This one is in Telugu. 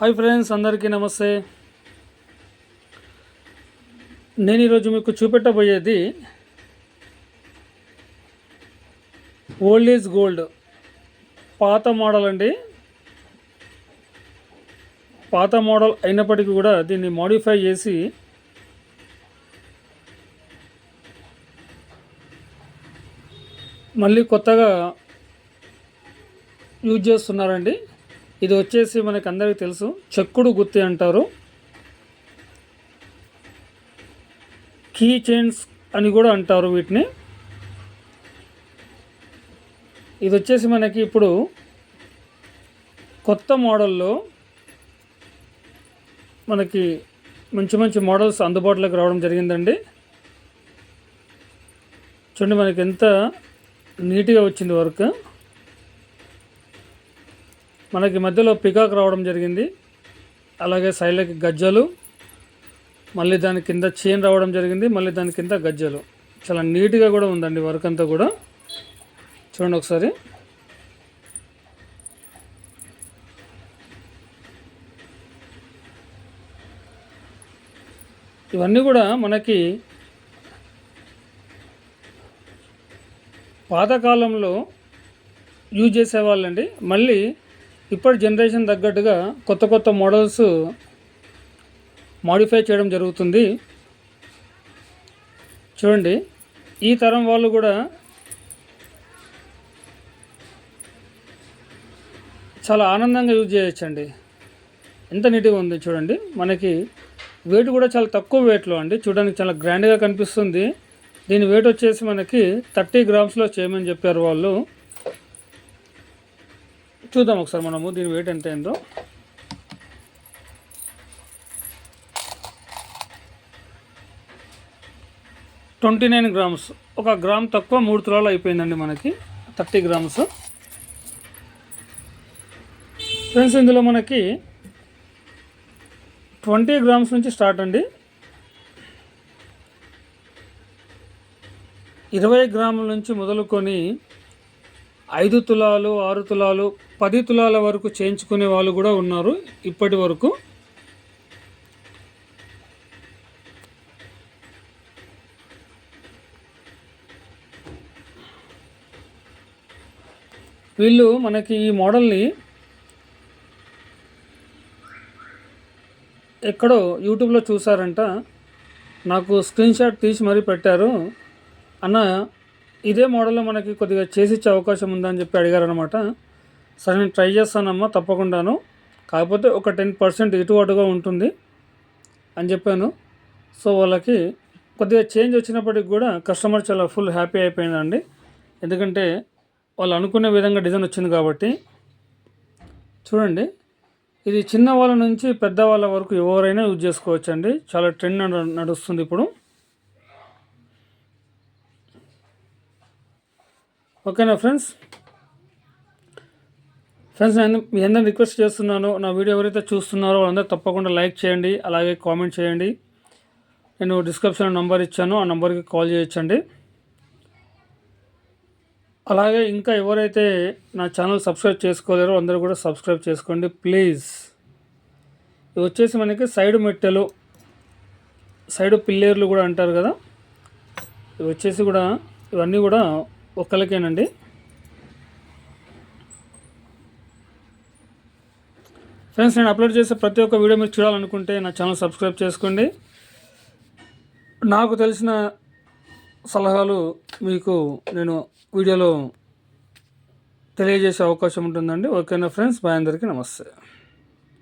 హాయ్ ఫ్రెండ్స్ అందరికీ నమస్తే. నేను ఈరోజు మీకు చూపెట్టబోయేది ఓల్డ్ ఈజ్ గోల్డ్. పాత మోడల్ అండి. పాత మోడల్ అయినప్పటికీ కూడా దీన్ని మోడిఫై చేసి మళ్ళీ కొత్తగా యూజ్ చేస్తున్నారండి. ఇది వచ్చేసి మనకు అందరికీ తెలుసు. చెక్కుడు గుత్తి అంటారు. కీ చైన్స్ అని కూడా అంటారు వీటిని. ఇది వచ్చేసి మనకి ఇప్పుడు కొత్త మోడల్లో మనకి మంచి మంచి మోడల్స్ అందుబాటులోకి రావడం జరిగిందండి. చూడండి మనకి ఎంత నీట్గా వచ్చింది వర్క్. మనకి మధ్యలో పికాక్ రావడం జరిగింది. అలాగే సైడ్లకి గజ్జలు మళ్ళీ దాని కింద చైన్ రావడం జరిగింది మళ్ళీ దాని కింద గజ్జలు. చాలా నీట్గా కూడా ఉందండి వర్క్ అంతా కూడా. చూడండి ఒకసారి. ఇవన్నీ కూడా మనకి పాతకాలంలో యూజ్ చేసేవాళ్ళండి. మళ్ళీ ఇప్పటి జనరేషన్ తగ్గట్టుగా కొత్త కొత్త మోడల్స్ మాడిఫై చేయడం జరుగుతుంది. చూడండి ఈ తరం వాళ్ళు కూడా చాలా ఆనందంగా యూజ్ చేయొచ్చండి. ఎంత నీట్గా ఉంది చూడండి. మనకి వెయిట్ కూడా చాలా తక్కువ వెయిట్లో అండి. చూడడానికి చాలా గ్రాండ్గా కనిపిస్తుంది. దీని వెయిట్ వచ్చేసి మనకి థర్టీ గ్రామ్స్లో చేయమని చెప్పారు వాళ్ళు. చూద్దాం ఒకసారి మనము దీని వెయిట్ ఎంత అయిందో. Twenty nine grams. ఒక గ్రామ్ తక్కువ మూడు తులాలు అయిపోయిందండి మనకి. Thirty grams. ఫ్రెండ్స్ ఇందులో మనకి ట్వంటీ గ్రామ్స్ నుంచి స్టార్ట్ అండి. ఇరవై గ్రాముల నుంచి మొదలుకొని ఐదు తులాలు ఆరు తులాలు పది తులాల వరకు చేయించుకునే వాళ్ళు కూడా ఉన్నారు ఇప్పటి వరకు. వీళ్ళు మనకి ఈ మోడల్ని ఎక్కడో యూట్యూబ్లో చూసారంట నాకు స్క్రీన్ షాట్ తీసి మరీ పెట్టారు. అన్న ఇదే మోడల్లో మనకి కొద్దిగా చేసి ఇచ్చే అవకాశం ఉందని చెప్పి అడిగారు అనమాట సరే నేను ట్రై చేస్తానమ్మా తప్పకుండాను. కాకపోతే ఒక టెన్ పర్సెంట్ ఇటు అటుగా ఉంటుంది అని చెప్పాను. సో వాళ్ళకి కొద్దిగా చేంజ్ వచ్చినప్పటికి కూడా కస్టమర్ చాలా ఫుల్ హ్యాపీ అయిపోయిందండి. ఎందుకంటే వాళ్ళు అనుకునే విధంగా డిజైన్ వచ్చింది కాబట్టి. చూడండి ఇది చిన్న వాళ్ళ నుంచి పెద్ద వాళ్ళ వరకు ఎవరైనా యూజ్ చేసుకోవచ్చండి. చాలా ట్రెండ్ నడుస్తుంది ఇప్పుడు. ఓకేనా ఫ్రెండ్స్? ఫ్రెండ్స్ నేను మీ అందరిని రిక్వెస్ట్ చేస్తున్నాను నా వీడియో ఎవరైతే చూస్తున్నారో వాళ్ళందరూ తప్పకుండా లైక్ చేయండి అలాగే కామెంట్ చేయండి. నేను డిస్క్రిప్షన్ నంబర్ ఇచ్చాను ఆ నెంబర్కి కాల్ చేయొచ్చండి. అలాగే ఇంకా ఎవరైతే నా ఛానల్ సబ్స్క్రైబ్ చేసుకోలేరో అందరూ కూడా సబ్స్క్రైబ్ చేసుకోండి ప్లీజ్. ఇవి వచ్చేసి మనకి సైడ్ మెట్టెలు సైడ్ పిల్లేర్లు కూడా అంటారు కదా. ఇవి వచ్చేసి కూడా ఇవన్నీ కూడా ఒక్కరికేనండి ఫ్రెండ్స్ నేను అప్లోడ్ చేసే ప్రతి ఒక్క వీడియో మీరు చూడాలనుకుంటే నా ఛానల్ సబ్స్క్రైబ్ చేసుకోండి. నాకు తెలిసిన సలహాలు మీకు నేను వీడియోలో తెలియజేసే అవకాశం ఉంటుందండి. ఓకేనా ఫ్రెండ్స్? బాయ్ అందరికీ నమస్తే.